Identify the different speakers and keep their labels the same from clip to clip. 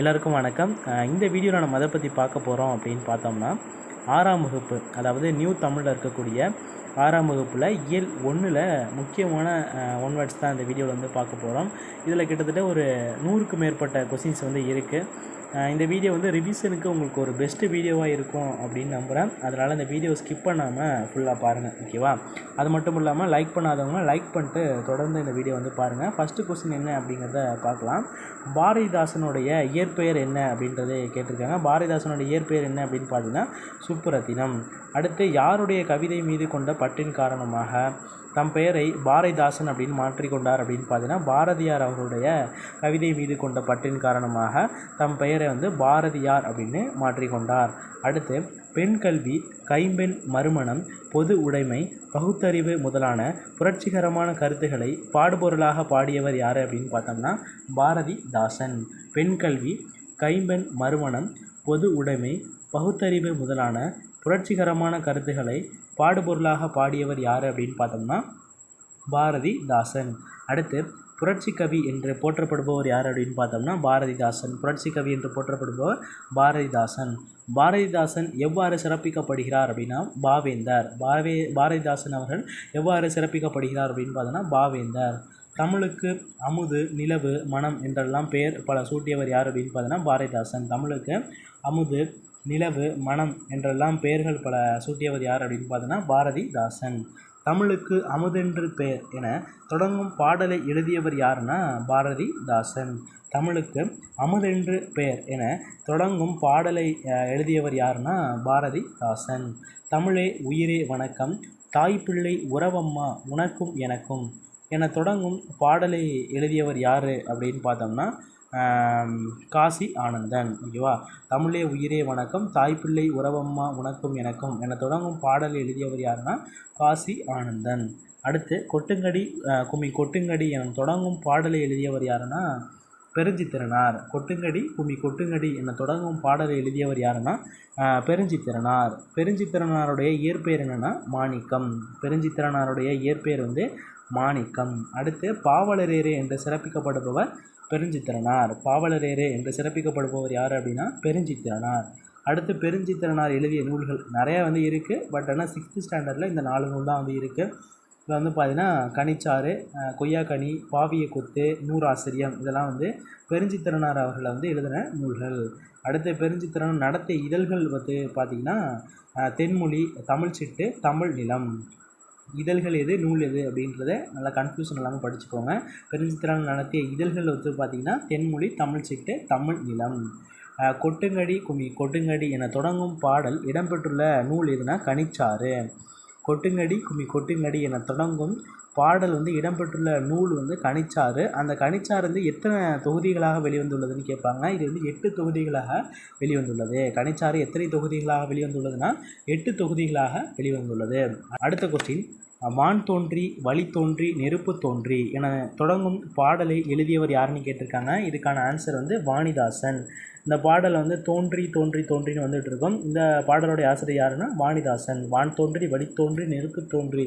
Speaker 1: எல்லாருக்கும் வணக்கம் இந்த வீடியோவில் நம்ம அதை பற்றி பார்க்க போகிறோம் அப்படின்னு பார்த்தோம்னா ஆறாம் வகுப்பு அதாவது நியூ தமிழில் இருக்கக்கூடிய ஆறாம் வகுப்பில் இயல் ஒன்றில் முக்கியமான ஒன் வேர்ட்ஸ் தான் இந்த வீடியோவில் வந்து பார்க்க போகிறோம் இதில் கிட்டத்தட்ட ஒரு நூறுக்கு மேற்பட்ட கொஷின்ஸ் வந்து இருக்குது இந்த வீடியோ வந்து ரிவிஷனுக்கு உங்களுக்கு ஒரு பெஸ்ட்டு வீடியோவாக இருக்கும் அப்படின்னு நம்புகிறேன் அதனால் இந்த வீடியோ ஸ்கிப் பண்ணாமல் ஃபுல்லாக பாருங்கள் ஓகேவா அது மட்டும் இல்லாமல் லைக் பண்ணாதவங்க லைக் பண்ணிட்டு தொடர்ந்து இந்த வீடியோ வந்து பாருங்கள் ஃபஸ்ட்டு கொஸ்டின் என்ன அப்படிங்கிறத பார்க்கலாம் பாரதிதாசனுடைய இயற்பெயர் என்ன அப்படின்றதே கேட்டிருக்காங்க பாரதிதாசனுடைய இயற்பெயர் என்ன அப்படின்னு பார்த்தீங்கன்னா சுப்புரத்தினம் அடுத்து யாருடைய கவிதை மீது கொண்ட பற்றின் காரணமாக தம் பெயரை பாரதிதாசன் அப்படின்னு மாற்றிக்கொண்டார் அப்படின்னு பார்த்தீங்கன்னா பாரதியார் அவருடைய கவிதை மீது கொண்ட பற்றின் காரணமாக தம் பெயரை வந்து பாரதியார் அப்படின்னு மாற்றிக்கொண்டார் அடுத்து பெண் கல்வி கைம்பெண் மறுமணம் பொது உடைமை பகுத்தறிவு முதலான புரட்சிகரமான கருத்துக்களை பாடுபொருளாக பாடியவர் யார் அப்படின்னு பார்த்தோம்னா பாரதிதாசன் பெண் கல்வி கைம்பெண் மறுமணம் பொது உடைமை பகுத்தறிவு முதலான புரட்சிகரமான கருத்துக்களை பாடுபொருளாக பாடியவர் யார் அப்படின்னு பார்த்தோம்னா பாரதிதாசன் அடுத்து புரட்சி கவி என்று போற்றப்படுபவர் யார் அப்படின்னு பார்த்தோம்னா பாரதிதாசன் புரட்சி கவி என்று போற்றப்படுபவர் பாரதிதாசன் பாரதிதாசன் எவ்வாறு சிறப்பிக்கப்படுகிறார் அப்படின்னா பாவேந்தர் பாவே பாரதிதாசன் அவர்கள் எவ்வாறு சிறப்பிக்கப்படுகிறார் அப்படின்னு பார்த்தோம்னா பாவேந்தர் தமிழுக்கு அமுது நிலவு மனம் என்றெல்லாம் பெயர் பல சூட்டியவர் யார் அப்படின்னு பார்த்தோன்னா பாரதிதாசன் தமிழுக்கு அமுது நிலவு மனம் என்றெல்லாம் பெயர்கள் பல சூட்டியவர் யார் அப்படின்னு பார்த்தோன்னா பாரதிதாசன் தமிழுக்கு அமுதென்று பெயர் என தொடங்கும் பாடலை எழுதியவர் யாருன்னா பாரதிதாசன் தமிழுக்கு அமுதென்று பெயர் என தொடங்கும் பாடலை எழுதியவர் யாருன்னா பாரதிதாசன் தமிழே உயிரே வணக்கம் தாய் பிள்ளை உறவம்மா உனக்கும் எனக்கும் என தொடங்கும் பாடலை எழுதியவர் யார் அப்படின்னு பார்த்தோம்னா காசி ஆனந்தன் ஓகேவா தமிழே உயிரே வணக்கம் தாய்ப்பிள்ளை உறவம்மா உனக்கும் எனக்கும் என தொடங்கும் பாடல் எழுதியவர் யாருன்னா காசி ஆனந்தன் அடுத்து கொட்டுங்கடி குமி கொட்டுங்கடி என தொடங்கும் பாடலை எழுதியவர் யாருன்னா பெருஞ்சித்திரனார் கொட்டுங்கடி குமி கொட்டுங்கடி என தொடங்கும் பாடலை எழுதியவர் யாருன்னா பெருஞ்சித்திரனார் பெருஞ்சித்திரனாருடைய இயற்பெயர் என்னென்னா மாணிக்கம் பெருஞ்சித்திரனாருடைய இயற்பெயர் வந்து மாணிக்கம் அடுத்து பாவலரேறு என்று சிறப்பிக்கப்படுபவர் பெருஞ்சித்திரனார் பாவலரேறு என்று சிறப்பிக்கப்படுபவர் யார் அப்படின்னா பெருஞ்சித்திரனார் அடுத்து பெருஞ்சித்திரனார் எழுதிய நூல்கள் நிறையா வந்து இருக்குது பட் ஆனால் சிக்ஸ்த்து ஸ்டாண்டர்டில் இந்த நாலு நூல் தான் வந்து இருக்குது இதில் வந்து பார்த்தீங்கன்னா கனிச்சாறு கொய்யாக்கனி பாவிய கொத்து நூறாசிரியம் இதெல்லாம் வந்து பெருஞ்சித்திரனார் அவர்களை வந்து எழுதின நூல்கள் அடுத்து பெருஞ்சித்திரன் நடத்திய இதழ்கள் வந்து பார்த்திங்கன்னா தென்மொழி தமிழ்ச்சிட்டு தமிழ் நிலம் இதழ்கள் எது நூல் எது அப்படின்றத நல்லா கன்ஃபியூஷன் இல்லாமல் படிச்சுக்கோங்க பெருஞ்சித்திரன் நடத்திய இதழ்கள் வந்து பார்த்திங்கன்னா தென்மொழி தமிழ் சிட்டு தமிழ் நிலம் கொட்டுங்கடி குமி கொட்டுங்கடி என தொடங்கும் பாடல் இடம்பெற்றுள்ள நூல் எதுனா கனிச்சாறு கொட்டுங்கடி குமி கொட்டுங்கடி என தொடங்கும் பாடல் வந்து இடம்பெற்றுள்ள நூல் வந்து கனிச்சாறு அந்த கனிச்சாறு வந்து எத்தனை தொகுதிகளாக வெளிவந்துள்ளதுன்னு கேட்பாங்க இது வந்து எட்டு தொகுதிகளாக வெளிவந்துள்ளது கனிச்சாறு எத்தனை தொகுதிகளாக வெளிவந்துள்ளதுன்னா எட்டு தொகுதிகளாக வெளிவந்துள்ளது அடுத்த கொஸ்டின் வான் தோன்றி வழி தோன்றி நெருப்பு தோன்றி என தொடங்கும் பாடலை எழுதியவர் யாருன்னு கேட்டிருக்காங்க இதுக்கான ஆன்சர் வந்து வாணிதாசன் இந்த பாடல் வந்து தோன்றி தோன்றி தோன்றின்னு வந்துட்டு இருக்கோம் இந்த பாடலுடைய ஆசிரியர் யாருன்னா வாணிதாசன் வான் தோன்றி வழி தோன்றி நெருப்பு தோன்றி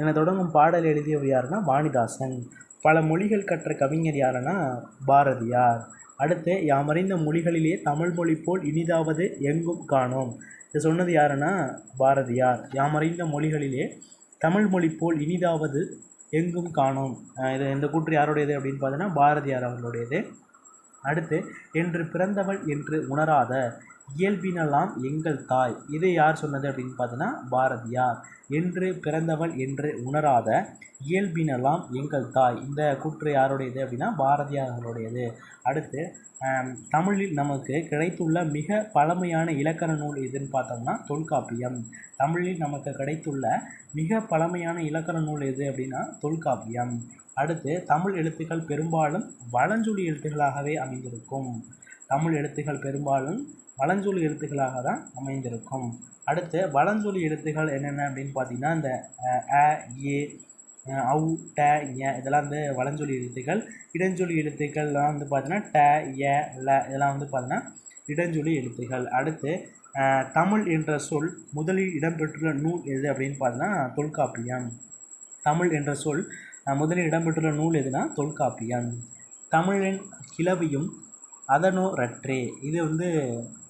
Speaker 1: என தொடங்கும் பாடல் எழுதியவர் யாருன்னா வாணிதாசன் பல மொழிகள் கற்ற கவிஞர் யாருன்னா பாரதியார் அடுத்து யாமறிந்த மொழிகளிலேயே தமிழ் மொழி போல் இனிதாவது எங்கும் காணோம் இது சொன்னது யாருன்னா பாரதியார் யாமறிந்த மொழிகளிலே தமிழ் மொழி போல் இனிதாவது எங்கும் காணோம் இது இந்த கூற்று யாருடையது அப்படின்னு பார்த்தீங்கன்னா பாரதியார் அவர்களுடையது அடுத்து என்று பிறந்தவள் என்று உணராத இயல்பினலாம் எங்கள் தாய் இதை யார் சொன்னது அப்படின்னு பார்த்தீங்கன்னா பாரதியார் என்று பிறந்தவள் என்று உணராத இயல்பினலாம் எங்கள் தாய் இந்த கூற்று யாருடையது அப்படின்னா பாரதியார்களுடையது அடுத்து தமிழில் நமக்கு கிடைத்துள்ள மிக பழமையான இலக்கண நூல் எதுன்னு பார்த்தோம்னா தொல்காப்பியம் தமிழில் நமக்கு கிடைத்துள்ள மிக பழமையான இலக்கண நூல் எது அப்படின்னா தொல்காப்பியம் அடுத்து தமிழ் எழுத்துக்கள் பெரும்பாலும் வளஞ்சொலி எழுத்துக்களாகவே அமைந்திருக்கும் தமிழ் எழுத்துக்கள் பெரும்பாலும் வலஞ்சொல் எழுத்துக்களாக தான் அமைந்திருக்கும் அடுத்து வளஞ்சொலி எழுத்துக்கள் என்னென்ன அப்படின்னு பார்த்தீங்கன்னா இந்த அ ஏ அவு ட ஏ இதெல்லாம் வந்து வளஞ்சொலி எழுத்துக்கள் இடஞ்சொலி எழுத்துக்கள்லாம் வந்து பார்த்தீங்கன்னா ட ஏ ல இதெல்லாம் வந்து பார்த்தீங்கன்னா இடஞ்சொலி எழுத்துக்கள் அடுத்து தமிழ் என்ற சொல் முதலில் இடம்பெற்றுள்ள நூல் எது அப்படின்னு பார்த்தீங்கன்னா தொல்காப்பியம் தமிழ் என்ற சொல் முதலில் இடம்பெற்றுள்ள நூல் எதுனா தொல்காப்பியம் தமிழின் கிளவியும் அதனோ ரற்றே இது வந்து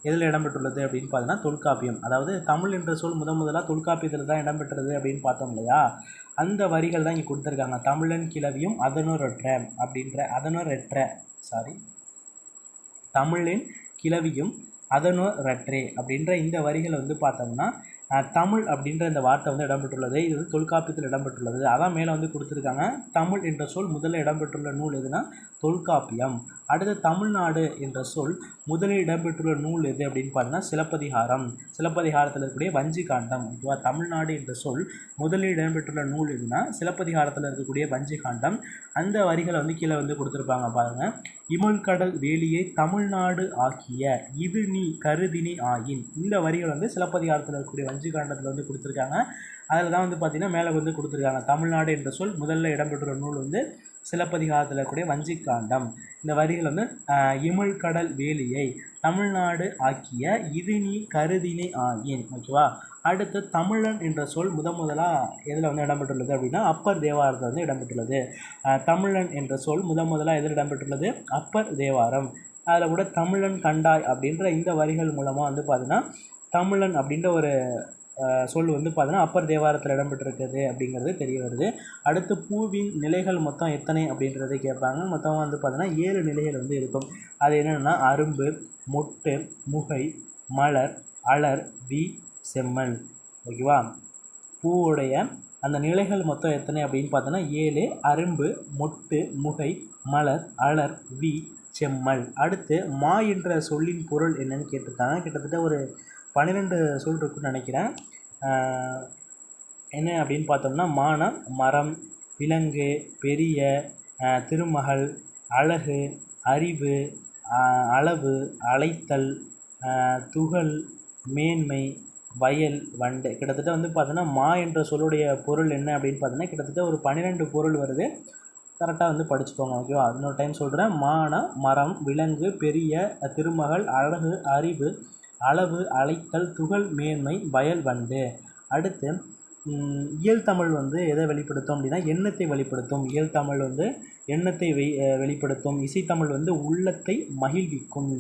Speaker 1: எதில் இடம்பெற்றுள்ளது அப்படின்னு பார்த்தீங்கன்னா தொல்காப்பியம் அதாவது தமிழ் என்ற சொல் முத முதலாக தொல்காப்பியத்தில் தான் இடம்பெற்றது அப்படின்னு பார்த்தோம் இல்லையா அந்த வரிகள் தான் இங்கே கொடுத்துருக்காங்க தமிழன் கிளவியும் அதனோரற்ற அப்படின்ற அதனோரற்ற சாரி தமிழின் கிளவியும் அதனோர் ரற்றே அப்படின்ற இந்த வரிகளை வந்து பார்த்தோம்னா தமிழ் அப்படின்ற இந்த வார்த்தை வந்து இடம்பெற்றுள்ளது இது வந்து தொல்காப்பியத்தில் இடம்பெற்றுள்ளது அதான் மேலே வந்து கொடுத்துருக்காங்க தமிழ் என்ற சொல் முதல்ல இடம்பெற்றுள்ள நூல் எதுனா தொல்காப்பியம் அடுத்து தமிழ்நாடு என்ற சொல் முதலில் இடம்பெற்றுள்ள நூல் எது அப்படின்னு பார்த்தீங்கன்னா சிலப்பதிகாரம் சிலப்பதிகாரத்தில் இருக்கக்கூடிய வஞ்சி காண்டம் ஓகேவா தமிழ்நாடு என்ற சொல் முதலில் இடம்பெற்றுள்ள நூல் எதுனா சிலப்பதிகாரத்தில் இருக்கக்கூடிய வஞ்சி காண்டம் அந்த வரிகளை வந்து கீழே வந்து கொடுத்துருப்பாங்க பாருங்கள் கடல் வேலியை தமிழ்நாடு ஆக்கிய இது நீ கருதினி ஆயின் இந்த வரிகள் வந்து சிலப்பதிகாரத்தில் இருக்கக்கூடிய வஞ்சி காண்டத்தில் வந்து கொடுத்துருக்காங்க அதில் தான் வந்து பார்த்திங்கன்னா மேலே வந்து கொடுத்துருக்காங்க தமிழ்நாடு என்ற சொல் முதல்ல இடம்பெற்றுள்ள நூல் வந்து சிலப்பதிகாரத்தில் இருக்கக்கூடிய வஞ்சிக்காண்டம் இந்த வரிகள் வந்து இமிழ்கடல் வேலியை தமிழ்நாடு ஆக்கிய இதினி கருதினை ஆகியன் ஓகேவா அடுத்து தமிழன் என்ற சொல் முத முதலாக எதில் வந்து இடம்பெற்றுள்ளது அப்படின்னா அப்பர் தேவாரத்தில் வந்து இடம்பெற்றுள்ளது தமிழன் என்ற சொல் முத முதலாக எதில் இடம்பெற்றுள்ளது அப்பர் தேவாரம் அதில் கூட தமிழன் கண்டாய் அப்படின்ற இந்த வரிகள் மூலமாக வந்து பார்த்திங்கன்னா தமிழன் அப்படின்ற ஒரு சொல் வந்து பார்த்தீங்கன்னா அப்பர் தேவாரத்தில் இடம்பெற்றிருக்குது அப்படிங்கிறது தெரிய வருது அடுத்து பூவின் நிலைகள் மொத்தம் எத்தனை அப்படின்றத கேட்பாங்க மொத்தமாக வந்து பார்த்தீங்கன்னா ஏழு நிலைகள் வந்து இருக்கும் அது என்னென்னா அரும்பு மொட்டு முகை மலர் அலர் வி செம்மல் ஓகேவா பூவுடைய அந்த நிலைகள் மொத்தம் எத்தனை அப்படின்னு பார்த்தோன்னா ஏழு அரும்பு மொட்டு முகை மலர் அலர் வி செம்மல் அடுத்து மா என்ற சொல்லின் பொருள் என்னன்னு கேட்டிருக்காங்க கிட்டத்தட்ட ஒரு பன்னிரெண்டு சொல் இருக்குன்னு நினைக்கிறேன் என்ன அப்படின்னு பார்த்தோம்னா மானம் மரம் விலங்கு பெரிய திருமகள் அழகு அறிவு அளவு அழைத்தல் துகள் மேன்மை வயல் வண்டு கிட்டத்தட்ட வந்து பார்த்தோன்னா மா என்ற சொல்லுடைய பொருள் என்ன அப்படின்னு பார்த்தோன்னா கிட்டத்தட்ட ஒரு பன்னிரெண்டு பொருள் வருது கரெக்டாக வந்து படிச்சுக்கோங்க ஓகேவா இன்னொரு டைம் சொல்கிறேன் மானம் மரம் விலங்கு பெரிய திருமகள் அழகு அறிவு அளவு அழைத்தல் துகள் மேன்மை வயல் வந்து அடுத்து தமிழ் வந்து எதை வெளிப்படுத்தும் அப்படின்னா எண்ணத்தை வெளிப்படுத்தும் இயல் தமிழ் வந்து எண்ணத்தை வெ வெளிப்படுத்தும் இசைத்தமிழ் வந்து உள்ளத்தை மகிழ்விக்கும்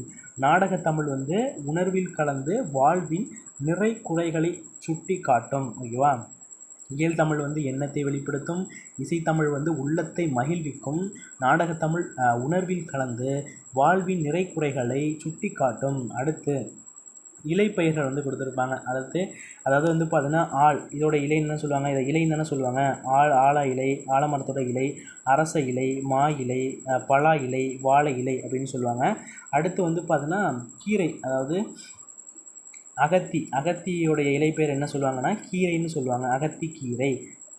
Speaker 1: நாடகத்தமிழ் வந்து உணர்வில் கலந்து வாழ்வின் நிறை குறைகளை சுட்டி காட்டும் ஓகேவா இயல் தமிழ் வந்து எண்ணத்தை வெளிப்படுத்தும் இசைத்தமிழ் வந்து உள்ளத்தை மகிழ்விக்கும் நாடகத்தமிழ் உணர்வில் கலந்து வாழ்வின் நிறை குறைகளை சுட்டி காட்டும் அடுத்து இலை பயிர்கள் வந்து கொடுத்துருப்பாங்க அடுத்து அதாவது வந்து பார்த்தீங்கன்னா ஆள் இதோட இலைன்னு தானே சொல்லுவாங்க இதை இலைன்னு தானே சொல்லுவாங்க ஆள் ஆலா இலை ஆலமரத்தோட இலை அரச இலை மா இலை பலா இலை வாழை இலை அப்படின்னு சொல்லுவாங்க அடுத்து வந்து பார்த்தீங்கன்னா கீரை அதாவது அகத்தி அகத்தியோடைய இலை பேர் என்ன சொல்லுவாங்கன்னா கீரைன்னு சொல்லுவாங்க அகத்தி கீரை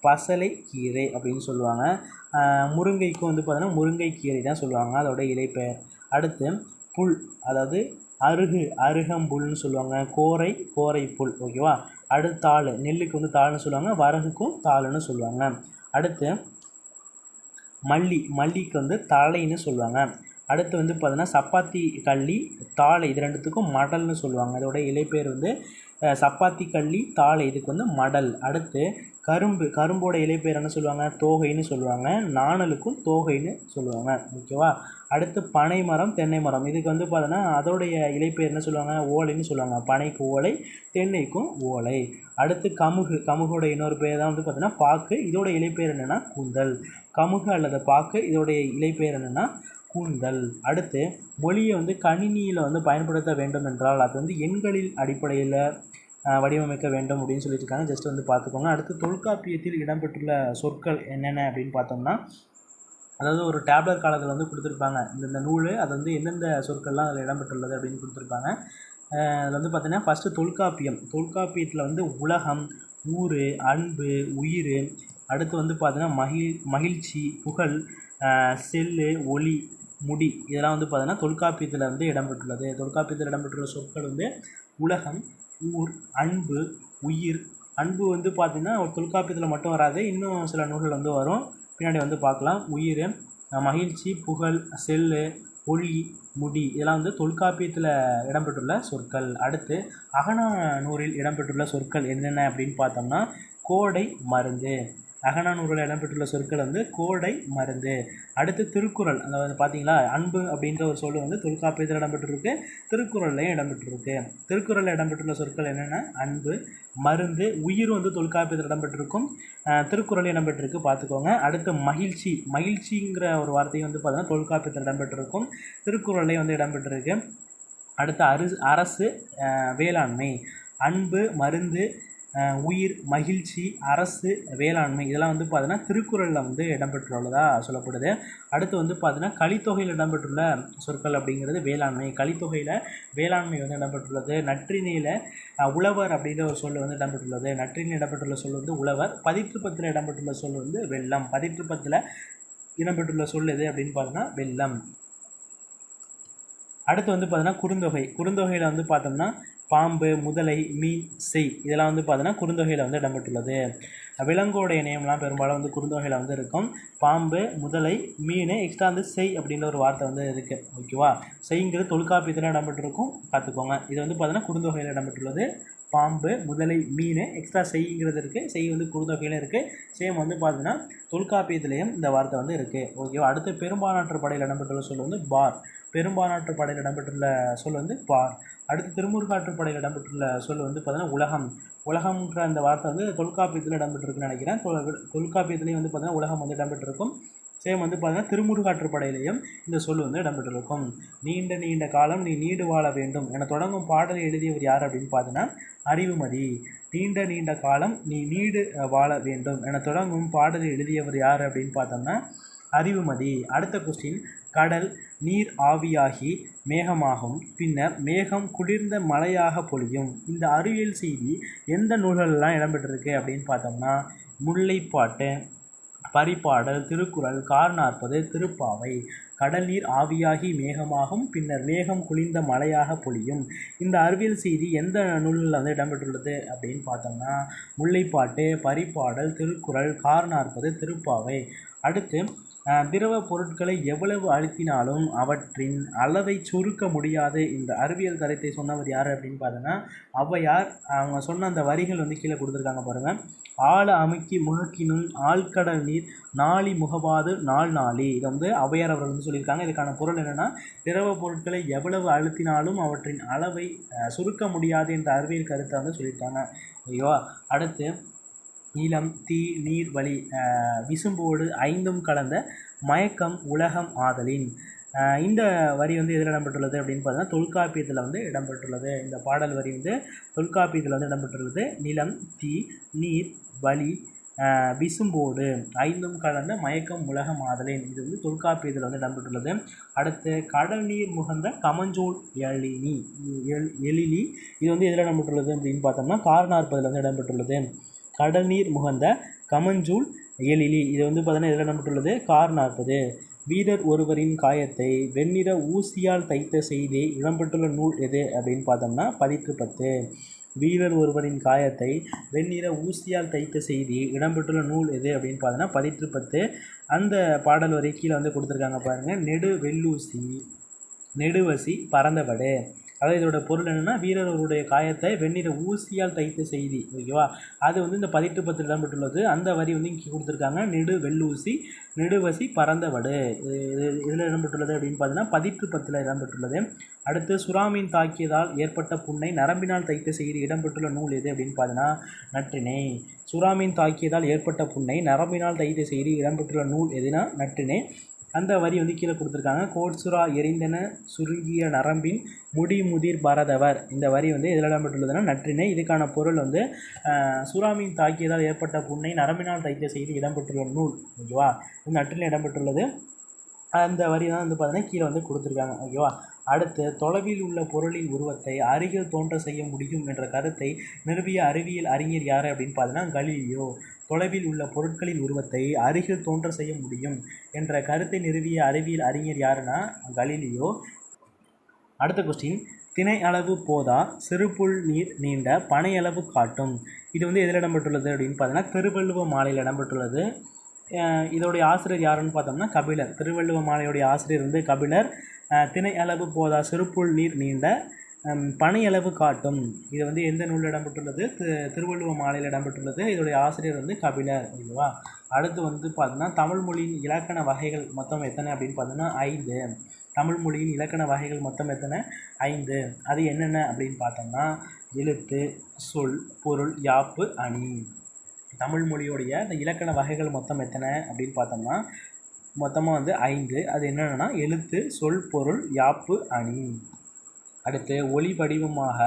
Speaker 1: பசலை கீரை அப்படின்னு சொல்லுவாங்க முருங்கைக்கும் வந்து பார்த்தீங்கன்னா முருங்கை கீரை தான் சொல்லுவாங்க அதோடய இலைப்பெயர் அடுத்து புல் அதாவது அருகு அருகம்புல்னு சொல்லுவாங்க கோரை கோரை புல் ஓகேவா அடுத்து தாள் நெல்லுக்கு வந்து தாள்னு சொல்லுவாங்க வரகுக்கும் தாளுன்னு சொல்லுவாங்க அடுத்து மல்லி மல்லிக்கு வந்து தலைன்னு சொல்லுவாங்க அடுத்து வந்து பார்த்தீங்கன்னா சப்பாத்தி கள்ளி தாளை இது ரெண்டுத்துக்கும் மடல்னு சொல்லுவாங்க அதோட இலை பேர் வந்து சப்பாத்தி கள்ளி தாளை இதுக்கு வந்து மடல் அடுத்து கரும்பு கரும்போட இலை பேர் என்ன சொல்லுவாங்க தோகைன்னு சொல்லுவாங்க நாணலுக்கும் தோகைன்னு சொல்லுவாங்க ஓகேவா அடுத்து பனை மரம் தென்னை மரம் இதுக்கு வந்து பார்த்தோன்னா அதோடைய இலை பேர் என்ன சொல்லுவாங்க ஓலைன்னு சொல்லுவாங்க பனைக்கு ஓலை தென்னைக்கும் ஓலை அடுத்து கமுகு கமுகோட இன்னொரு பேர் தான் வந்து பார்த்தோன்னா பாக்கு இதோட இலை பேர் என்னென்னா கூந்தல் கமுகு அல்லது பாக்கு இதோடைய இலை பேர் என்னென்னா கூந்தல் அடுத்து மொழியை வந்து கணினியில் வந்து பயன்படுத்த வேண்டும் என்றால் அது வந்து எண்களில் அடிப்படையில் வடிவமைக்க வேண்டும் அப்படின்னு சொல்லியிருக்காங்க ஜஸ்ட் வந்து பார்த்துக்கோங்க அடுத்து தொல்காப்பியத்தில் இடம்பெற்றுள்ள சொற்கள் என்னென்ன அப்படின்னு பார்த்தோம்னா அதாவது ஒரு டேப்லர் காலத்தில் வந்து கொடுத்துருப்பாங்க இந்தந்த நூல் அது வந்து எந்தெந்த சொற்கள்லாம் அதில் இடம்பெற்றுள்ளது அப்படின்னு கொடுத்துருப்பாங்க அதில் வந்து பார்த்திங்கன்னா ஃபஸ்ட்டு தொல்காப்பியம் தொல்காப்பியத்தில் வந்து உலகம் ஊர் அன்பு உயிர் அடுத்து வந்து பார்த்திங்கன்னா மகிழ் மகிழ்ச்சி புகழ் செல்லு ஒளி முடி இதெல்லாம் வந்து பார்த்தீங்கன்னா தொல்காப்பியத்தில் வந்து இடம்பெற்றுள்ளது தொல்காப்பியத்தில் இடம்பெற்றுள்ள சொற்கள் வந்து உலகம் ஊர் அன்பு உயிர் அன்பு வந்து பார்த்திங்கன்னா தொல்காப்பியத்தில் மட்டும் வராது இன்னும் சில நூல்கள் வந்து வரும் பின்னாடி வந்து பார்க்கலாம் உயிர் மகிழ்ச்சி புகழ் செல்லு ஒளி முடி இதெல்லாம் வந்து தொல்காப்பியத்தில் இடம்பெற்றுள்ள சொற்கள் அடுத்து அகனா நூரில் இடம்பெற்றுள்ள சொற்கள் என்னென்ன அப்படின்னு பார்த்தோம்னா கோடை மருந்து அகநானூரில் இடம்பெற்றுள்ள சொற்கள் வந்து கோடை மருந்து அடுத்து திருக்குறள் அந்த வந்து பார்த்தீங்களா அன்பு அப்படின்ற ஒரு சொல் வந்து தொல்காப்பியத்தில் இடம்பெற்றிருக்கு திருக்குறள்லையும் இடம்பெற்றிருக்கு திருக்குறளில் இடம்பெற்றுள்ள சொற்கள் என்னென்ன அன்பு மருந்து உயிர் வந்து தொல்காப்பியத்தில் இடம்பெற்றிருக்கும் திருக்குறள் இடம்பெற்றிருக்கு பார்த்துக்கோங்க அடுத்து மகிழ்ச்சி மகிழ்ச்சிங்கிற ஒரு வார்த்தையும் வந்து பார்த்தீங்கன்னா தொல்காப்பியத்தில் இடம்பெற்றிருக்கும் திருக்குறள்லையும் வந்து இடம்பெற்றிருக்கு அடுத்து அரு அரசு வேளாண்மை அன்பு மருந்து உயிர் மகிழ்ச்சி அரசு வேளாண்மை இதெல்லாம் வந்து பார்த்தீங்கன்னா திருக்குறளில் வந்து இடம்பெற்றுள்ளதாக சொல்லப்படுது அடுத்து வந்து பார்த்தீங்கன்னா கலித்தொகையில் இடம்பெற்றுள்ள சொற்கள் அப்படிங்கிறது வேளாண்மை கலித்தொகையில் வேளாண்மை வந்து இடம்பெற்றுள்ளது நற்றினியில் உழவர் அப்படிங்கிற ஒரு சொல் வந்து இடம்பெற்றுள்ளது நற்றினி இடம்பெற்றுள்ள சொல் வந்து உழவர் பதிற்றுப்பத்தில் இடம்பெற்றுள்ள சொல் வந்து வெள்ளம் பதிற்றுப்பத்தில் இடம்பெற்றுள்ள சொல் எது அப்படின்னு பார்த்தோன்னா வெள்ளம் அடுத்து வந்து பார்த்தீங்கன்னா குறுந்தொகை குறுந்தொகையில் வந்து பார்த்தோம்னா பாம்பு முதலை மீன் செய் இதெல்லாம் வந்து பார்த்தீங்கன்னா குறுந்தொகையில் வந்து இடம்பெற்றுள்ளது விலங்கோடைய நேம்லாம் பெரும்பாலும் வந்து குறுந்தொகையில் வந்து இருக்கும் பாம்பு முதலை மீன் எக்ஸ்ட்ரா வந்து செய் அப்படின்ற ஒரு வார்த்தை வந்து இருக்குது ஓகேவா செய்ங்கிறது தொல்காப்பியத்தில் இடம்பெற்றிருக்கும் பார்த்துக்கோங்க இது வந்து பார்த்தீங்கன்னா குறுந்தொகையில் இடம்பெற்றுள்ளது பாம்பு முதலை மீன் எக்ஸ்ட்ரா செய்ங்கிறது இருக்குது செய் வந்து குறுந்தொகையில் இருக்குது சேம் வந்து பார்த்தீங்கன்னா தொல்காப்பியத்திலையும் இந்த வார்த்தை வந்து இருக்குது ஓகேவா அடுத்து பெரும்பாலாற்று படையில் இடம்பெற்றுள்ள சொல் வந்து பார் பெரும்பாலாற்று படையில் இடம்பெற்றுள்ள சொல் வந்து பார் அடுத்து திருமுருகாற்று படையில் இடம்பெற்றுள்ள சொல் வந்து பார்த்தீங்கன்னா உலகம் உலகம்ன்ற அந்த வார்த்தை வந்து தொல்காப்பியத்தில் இடம்பெற்றிருக்குன்னு நினைக்கிறேன் தொல்காப்பியத்துலேயும் வந்து பார்த்தீங்கன்னா உலகம் வந்து இடம்பெற்றிருக்கும் சேம் வந்து பார்த்தீங்கன்னா திருமுருகாற்று படையிலையும் இந்த சொல் வந்து இடம்பெற்றிருக்கும் நீண்ட நீண்ட காலம் நீ நீடு வாழ வேண்டும் என தொடங்கும் பாடலை எழுதியவர் யார் அப்படின்னு பார்த்தீங்கன்னா அறிவுமதி நீண்ட நீண்ட காலம் நீ நீடு வாழ வேண்டும் என தொடங்கும் பாடலை எழுதியவர் யார் அப்படின்னு பார்த்தோம்னா அறிவுமதி அடுத்த கொஸ்டின் கடல் நீர் ஆவியாகி மேகமாகும் பின்னர் மேகம் குளிர்ந்த மழையாக பொழியும் இந்த அறிவியல் செய்தி எந்த நூல்களெலாம் இடம்பெற்றிருக்கு அப்படின்னு பார்த்தோம்னா முல்லைப்பாட்டு பரிபாடல் திருக்குறள் கார் நாற்பது திருப்பாவை கடல் நீர் ஆவியாகி மேகமாகும் பின்னர் மேகம் குளிர்ந்த மழையாக பொழியும் இந்த அறிவியல் செய்தி எந்த நூலில் வந்து இடம்பெற்றுள்ளது அப்படின்னு பார்த்தோம்னா முல்லைப்பாட்டு பரிபாடல் திருக்குறள் கார் நாற்பது திருப்பாவை அடுத்து திரவ பொருட்களை எவ்வளவு அழுத்தினாலும் அவற்றின் அளவை சுருக்க முடியாது இந்த அறிவியல் கருத்தை சொன்னவர் யார் அப்படின்னு பார்த்தோன்னா ஔவையார் அவங்க சொன்ன அந்த வரிகள் வந்து கீழே கொடுத்துருக்காங்க பாருங்கள் ஆழ அமுக்கி முகக்கினும் ஆழ்கடல் நீர் நாளி முகவாது நாள் நாளி இதை வந்து ஔவையார் அவர்கள் வந்து சொல்லியிருக்காங்க இதுக்கான பொருள் என்னென்னா திரவ பொருட்களை எவ்வளவு அழுத்தினாலும் அவற்றின் அளவை சுருக்க முடியாது என்ற அறிவியல் கருத்தை வந்து சொல்லியிருக்காங்க ஐயோ அடுத்து நீளம் தீ நீர் வழி விசும்போடு ஐந்தும் கலந்த மயக்கம் உலகம் ஆதலின் இந்த வரி வந்து எதில் இடம்பெற்றுள்ளது அப்படின்னு பார்த்தீங்கன்னா தொல்காப்பியத்தில் வந்து இடம்பெற்றுள்ளது இந்த பாடல் வரி வந்து தொல்காப்பியத்தில் வந்து இடம்பெற்றுள்ளது நிலம் தீ நீர் வலி விசும்போடு ஐந்தும் கலந்த மயக்கம் உலகம் ஆதலின் இது வந்து தொல்காப்பியத்தில் வந்து இடம்பெற்றுள்ளது அடுத்து கடல் நீர் முகந்த கமஞ்சோல் எழினி எழிலி இது வந்து எதில் இடம்பெற்றுள்ளது அப்படின்னு பார்த்தோம்னா காரணார்பதில் வந்து இடம்பெற்றுள்ளது கடல் நீர் முகந்த கமஞ்சூல் எழிலி இது வந்து பார்த்தீங்கன்னா இதில் நம்மட்டுள்ளது கார் நாற்பது வீரர் ஒருவரின் காயத்தை வெண்ணிற ஊசியால் தைத்த செய்தி இடம்பெற்றுள்ள நூல் எது அப்படின்னு பார்த்தோம்னா பதிற்று பத்து வீரர் ஒருவரின் காயத்தை வெண்ணிற ஊசியால் தைத்த செய்தி இடம்பெற்றுள்ள நூல் எது அப்படின்னு பார்த்தோன்னா பதிற்று பத்து அந்த பாடல் வரை கீழே வந்து கொடுத்துருக்காங்க பாருங்கள் நெடு வெள்ளூசி நெடுவசி பறந்தபடு அதாவது இதோட பொருள் என்னென்னா வீரர்களுடைய காயத்தை வெந்நீரை ஊசியால் தைத்த செய்தி ஓகேவா அது வந்து இந்த பதிட்டு பத்தில் இடம்பெற்றுள்ளது அந்த வரி வந்து இங்கே கொடுத்துருக்காங்க நெடு வெள்ளூசி நெடுவசி இது இதில் இடம்பெற்றுள்ளது அப்படின்னு பார்த்தீங்கன்னா பதிட்டு பத்தில் இடம்பெற்றுள்ளது அடுத்து சுறாமீன் தாக்கியதால் ஏற்பட்ட புண்ணை நரம்பினால் தைத்த செய்தி இடம்பெற்றுள்ள நூல் எது அப்படின்னு பார்த்தீங்கன்னா நற்றினை சுறாமீன் தாக்கியதால் ஏற்பட்ட புண்ணை நரம்பினால் தைத்த செய்தி இடம்பெற்றுள்ள நூல் எதுனா நற்றினை அந்த வரி வந்து கீழே கொடுத்துருக்காங்க கோட்சுரா எரிந்தன சுருங்கிய நரம்பின் முடி முதிர் பரதவர் இந்த வரி வந்து எதில் இடம்பெற்றுள்ளதுனா நற்றினை இதுக்கான பொருள் வந்து சுறாமியின் தாக்கியதால் ஏற்பட்ட புண்ணை நரம்பினால் தைத்த செய்து இடம்பெற்றுள்ள நூல் ஓகேவா இந்த நற்றினை இடம்பெற்றுள்ளது அந்த வரி தான் வந்து பார்த்தீங்கன்னா கீழே வந்து கொடுத்துருக்காங்க ஓகேவா அடுத்து தொலைவில் உள்ள பொருளின் உருவத்தை அருகில் தோன்ற செய்ய முடியும் என்ற கருத்தை நிறுவிய அறிவியல் அறிஞர் யார் அப்படின்னு பார்த்தீங்கன்னா கலீலியோ தொலைவில் உள்ள பொருட்களின் உருவத்தை அருகில் தோன்ற செய்ய முடியும் என்ற கருத்தை நிறுவிய அறிவியல் அறிஞர் யாருன்னா கலீலியோ அடுத்த கொஸ்டின் திணை அளவு போதா சிறுபுல் நீர் நீண்ட பனை அளவு காட்டும் இது வந்து எதில் இடம்பெற்றுள்ளது அப்படின்னு பார்த்தீங்கன்னா திருவள்ளுவ மாலையில் இடம்பெற்றுள்ளது இதோடைய ஆசிரியர் யாருன்னு பார்த்தோம்னா கபிலர் திருவள்ளுவ மாலையுடைய ஆசிரியர் வந்து கபிலர் திணை அளவு போதா சிறுபுல் நீர் நீண்ட பனையளவு காட்டும் இது வந்து எந்த நூலில் இடம்பெற்றுள்ளது திருவள்ளுவர் திருவள்ளுவ மாலையில் இடம்பெற்றுள்ளது இதோடைய ஆசிரியர் வந்து கபிலர் ஓகேவா அடுத்து வந்து பார்த்தீங்கன்னா தமிழ் மொழியின் இலக்கண வகைகள் மொத்தம் எத்தனை அப்படின்னு பார்த்தோன்னா ஐந்து தமிழ் மொழியின் இலக்கண வகைகள் மொத்தம் எத்தனை ஐந்து அது என்னென்ன அப்படின்னு பார்த்தோம்னா எழுத்து சொல் பொருள் யாப்பு அணி தமிழ் மொழியோடைய இந்த இலக்கண வகைகள் மொத்தம் எத்தனை அப்படின்னு பார்த்தோம்னா மொத்தமாக வந்து ஐந்து அது என்னென்னா எழுத்து சொல் பொருள் யாப்பு அணி அடுத்து ஒலி வடிவமாக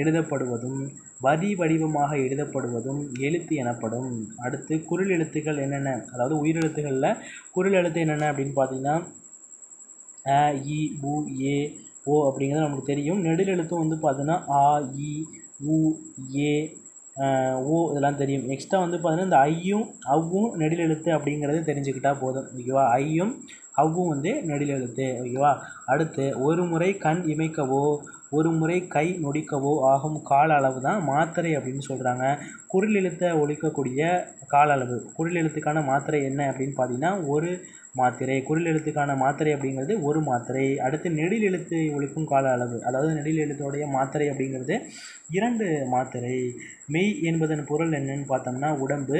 Speaker 1: எழுதப்படுவதும் வரி வடிவமாக எழுதப்படுவதும் எழுத்து எனப்படும் அடுத்து குரல் எழுத்துக்கள் என்னென்ன அதாவது உயிரெழுத்துகளில் குரல் எழுத்து என்னென்ன அப்படின்னு பார்த்தீங்கன்னா அ இ உ ஏ ஓ அப்படிங்கிறது நமக்கு தெரியும் நெடில் எழுத்தும் வந்து பார்த்தீங்கன்னா ஆ இ உ ஏ ஊ இதெல்லாம் தெரியும் நெக்ஸ்ட்டாக வந்து பார்த்திங்கன்னா இந்த ஐயும் அவ்வும் நெடில் எழுத்து அப்படிங்கிறது தெரிஞ்சுக்கிட்டால் போதும் ஓகேவா ஐயும் அவ்வும் வந்து நெடில் எழுத்து ஓகேவா அடுத்து ஒரு முறை கண் இமைக்கவோ ஒரு முறை கை நொடிக்கவோ ஆகும் கால அளவு தான் மாத்திரை அப்படின்னு சொல்கிறாங்க குரில் எழுத்தை ஒழிக்கக்கூடிய கால அளவு குரில் எழுத்துக்கான மாத்திரை என்ன அப்படின்னு பார்த்தீங்கன்னா ஒரு மாத்திரை குரில் எழுத்துக்கான மாத்திரை அப்படிங்கிறது ஒரு மாத்திரை அடுத்து நெடில் எழுத்து ஒழிக்கும் கால அளவு அதாவது நெடில் எழுத்துடைய மாத்திரை அப்படிங்கிறது இரண்டு மாத்திரை மெய் என்பதன் பொருள் என்னன்னு பார்த்தோம்னா உடம்பு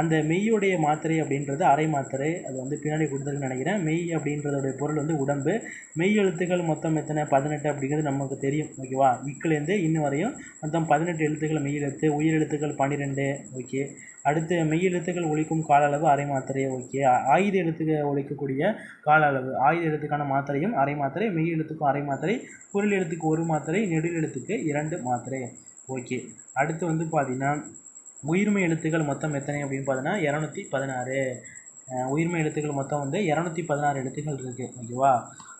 Speaker 1: அந்த மெய்யுடைய மாத்திரை அப்படின்றது அரை மாத்திரை அது வந்து பின்னாடி கொடுத்ததுன்னு நினைக்கிறேன் மெய் அப்படின்றதோடைய பொருள் வந்து உடம்பு மெய் எழுத்துக்கள் மொத்தம் எத்தனை பதினெட்டு அப்படிங்கிறது நமக்கு தெரியும் ஓகேவா இக்குலேருந்து இன்னும் வரையும் மொத்தம் பதினெட்டு எழுத்துக்கள் மெய் எழுத்து உயிர் எழுத்துக்கள் பன்னிரெண்டு ஓகே அடுத்து மெய் எழுத்துக்கள் ஒழிக்கும் கால அளவு அரை மாத்திரை ஓகே ஆயுத எழுத்துக்கள் ஒழிக்கக்கூடிய கால அளவு ஆயுத எழுத்துக்கான மாத்திரையும் அரை மாத்திரை மெய் எழுத்துக்கும் அரை மாத்திரை பொருள் எழுத்துக்கு ஒரு மாத்திரை நெடு எழுத்துக்கு இரண்டு மாத்திரை ஓகே அடுத்து வந்து பார்த்திங்கன்னா உயிர்மை எழுத்துக்கள் மொத்தம் எத்தனை அப்படின்னு பார்த்தீங்கன்னா இரநூத்தி பதினாறு உயிர்மை எழுத்துக்கள் மொத்தம் வந்து இரநூத்தி பதினாறு எழுத்துக்கள் இருக்குது ஓகேவா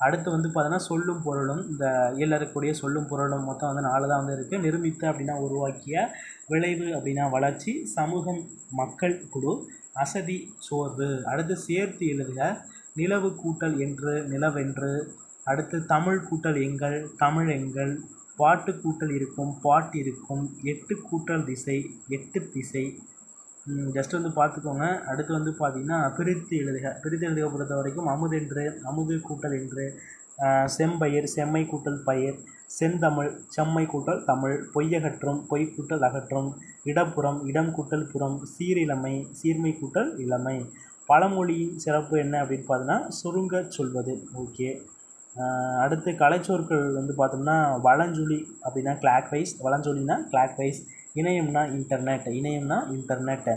Speaker 1: அடுத்து வந்து பார்த்தீங்கன்னா சொல்லும் பொருளும் இந்த இயலக்கூடிய சொல்லும் பொருளும் மொத்தம் வந்து நாலு தான் வந்து இருக்குது நிரூபித்த அப்படின்னா உருவாக்கிய விளைவு அப்படின்னா வளர்ச்சி சமூகம் மக்கள் குழு அசதி சோர்வு அடுத்து சேர்த்து எழுதுக நிலவு கூட்டல் என்று நிலவென்று அடுத்து தமிழ் கூட்டல் எங்கள் தமிழ் எங்கள் பாட்டு கூட்டல் இருக்கும் பாட்டு இருக்கும் எட்டு கூட்டல் திசை எட்டு திசை ஜஸ்ட் வந்து பார்த்துக்கோங்க அடுத்து வந்து பார்த்திங்கன்னா பிரித்து எழுதுக பிரித்து எழுதுக பொறுத்த வரைக்கும் அமுது என்று அமுது கூட்டல் என்று செம்பயிர் செம்மை கூட்டல் பயிர் செந்தமிழ் செம்மை கூட்டல் தமிழ் பொய்யகற்றும் பொய் கூட்டல் அகற்றும் இடப்புறம் இடம் கூட்டல் புறம் சீரிழமை சீர்மை கூட்டல் இளமை பழமொழியின் சிறப்பு என்ன அப்படின்னு பார்த்தீங்கன்னா சுருங்க சொல்வது ஓகே அடுத்து கலைச்சொற்கள் வந்து பார்த்தோம்னா வளஞ்சொலி அப்படின்னா கிளாக் வைஸ் வளஞ்சொலினா கிளாக் வைஸ் இணையம்னா இன்டர்நெட் இணையம்னா இன்டர்நெட்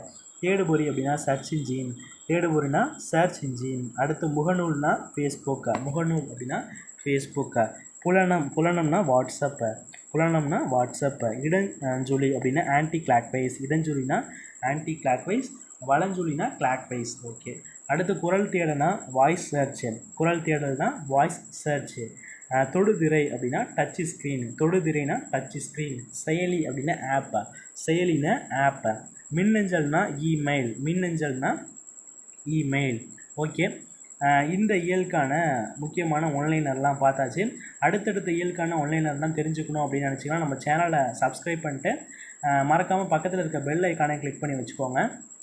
Speaker 1: தேடுபொறி அப்படின்னா சர்ச் இன்ஜின் தேடுபொறினா சர்ச் இன்ஜின் அடுத்து முகநூல்னா ஃபேஸ்புக்கு முகநூல் அப்படின்னா ஃபேஸ்புக்கு புலனம் புலனம்னா வாட்ஸ்அப்பு புலனம்னா வாட்ஸ்அப்பு இடஞ்சொலி அப்படின்னா ஆன்டி கிளாக் வைஸ் இடஞ்சொலினா ஆன்டி கிளாக் வைஸ் வளஞ்சொலினா கிளாக் வைஸ் ஓகே அடுத்து குரல் தேடனா வாய்ஸ் சர்ச்சு குரல் தேடல்னா வாய்ஸ் சர்ச்சு தொடுதிரை அப்படின்னா டச்சு ஸ்க்ரீன் தொடுதிரைனா டச்சு ஸ்க்ரீன் செயலி அப்படின்னா ஆப்பை செயலினா ஆப்பை மின்னஞ்சல்னா இமெயில் மின்னஞ்சல்னா இமெயில் ஓகே இந்த இயலுக்கான முக்கியமான ஒன்லைனர்லாம் பார்த்தாச்சு அடுத்தடுத்த இயல்கான ஒன்லைனர்லாம் தெரிஞ்சுக்கணும் அப்படின்னு நினச்சிங்கன்னா நம்ம சேனலை சப்ஸ்கிரைப் பண்ணிட்டு மறக்காமல் பக்கத்தில் இருக்க பெல் ஐக்கானை கிளிக் பண்ணி வச்சுக்கோங்க